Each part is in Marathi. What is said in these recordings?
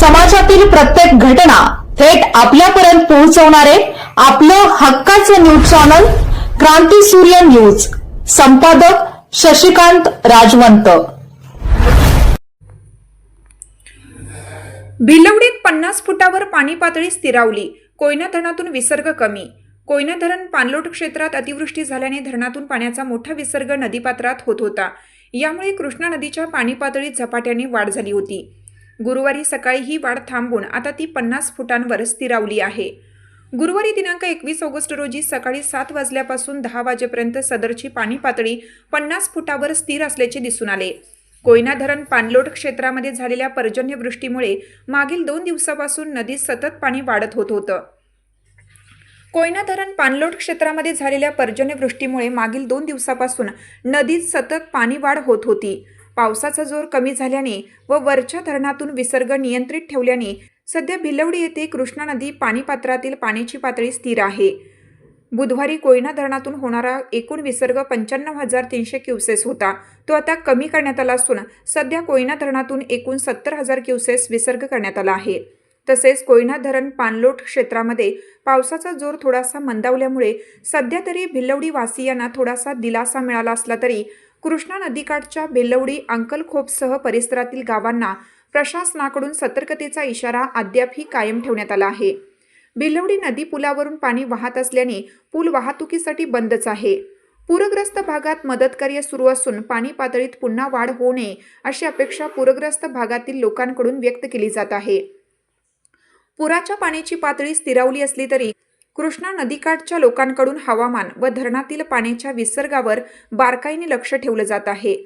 समाजातील प्रत्येक घटना थेट आपल्यापर्यंत पोहोचवणारे आपलं हक्काचं न्यूज चॅनल क्रांती सूर्य न्यूज. संपादक शशिकांत राजवंत. भिलवडीत पन्नास फुटावर पाणी पातळी स्थिरावली. कोयना धरणातून विसर्ग कमी. कोयना धरण पाणलोट क्षेत्रात अतिवृष्टी झाल्याने धरणातून पाण्याचा मोठा विसर्ग नदीपात्रात होत होता. यामुळे कृष्णा नदीच्या पाणी पातळीत झपाट्याने वाढ झाली होती. गुरुवारी सकाळी ही वाढ थांबून आता ती पन्नास फुटांवर स्थिरावली आहे. गुरुवारी दिनांक एकवीस ऑगस्ट रोजी सकाळी सात वाजल्यापासून दहा वाजेपर्यंत सदरची पाणी पातळी पन्नास फुटावर स्थिर असल्याचे दिसून आले. कोयना धरण पाणलोट क्षेत्रामध्ये झालेल्या पर्जन्यवृष्टीमुळे मागील दोन दिवसापासून नदीत सतत पाणी वाढत होत होतं. कोयना धरण पाणलोट क्षेत्रामध्ये झालेल्या पर्जन्यवृष्टीमुळे मागील दोन दिवसापासून नदीत सतत पाणी वाढ होत होती. पावसाचा जोर कमी झाल्याने व वरच्या धरणातून विसर्ग नियंत्रित ठेवल्याने सध्या भिलवडी येथे कृष्णा नदी पाणीपात्रातील पाण्याची पातळी स्थिर आहे. बुधवारी कोयना धरणातून होणारा एकूण विसर्ग पंच्याण्णव हजार तीनशे क्युसेस होता. तो आता कमी करण्यात आला असून सध्या कोयना धरणातून एकूण सत्तर हजार क्युसेस विसर्ग करण्यात आला आहे. तसेच कोयना धरण पाणलोट क्षेत्रामध्ये पावसाचा जोर थोडासा मंदावल्यामुळे सध्या तरी भिल्लवडी वासियांना थोडासा दिलासा मिळाला असला तरी कृष्णा नदीकाठच्या बेलवडी अंकलखोपसह परिसरातील गावांना प्रशासनाकडून सतर्कतेचा इशारा अद्यापही कायम ठेवण्यात आला आहे. बेलवडी नदी पुलावरून पाणी वाहत असल्याने पूल वाहतुकीसाठी बंदच आहे. पूरग्रस्त भागात मदतकार्य सुरू असून पाणी पातळीत पुन्हा वाढ होऊ नये अशी अपेक्षा पूरग्रस्त भागातील लोकांकडून व्यक्त केली जात आहे. पुराच्या पाण्याची पातळी स्थिरावली असली तरी कृष्णा नदीकाठच्या लोकांकडून हवामान व धरणातील पाण्याच्या विसर्गावर बारकाईने लक्ष ठेवलं जात आहे.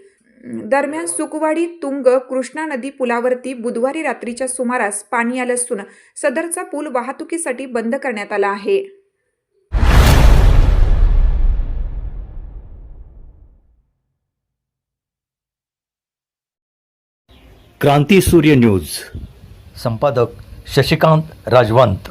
दरम्यान सुकवाडी तुंग कृष्णा नदी पुलावरती बुधवारी रात्रीच्या सुमारास पाणी आलं असून सदरचा पूल वाहतुकीसाठी बंद करण्यात आला आहे. क्रांती सूर्य न्यूज. संपादक शशिकांत राजवंत.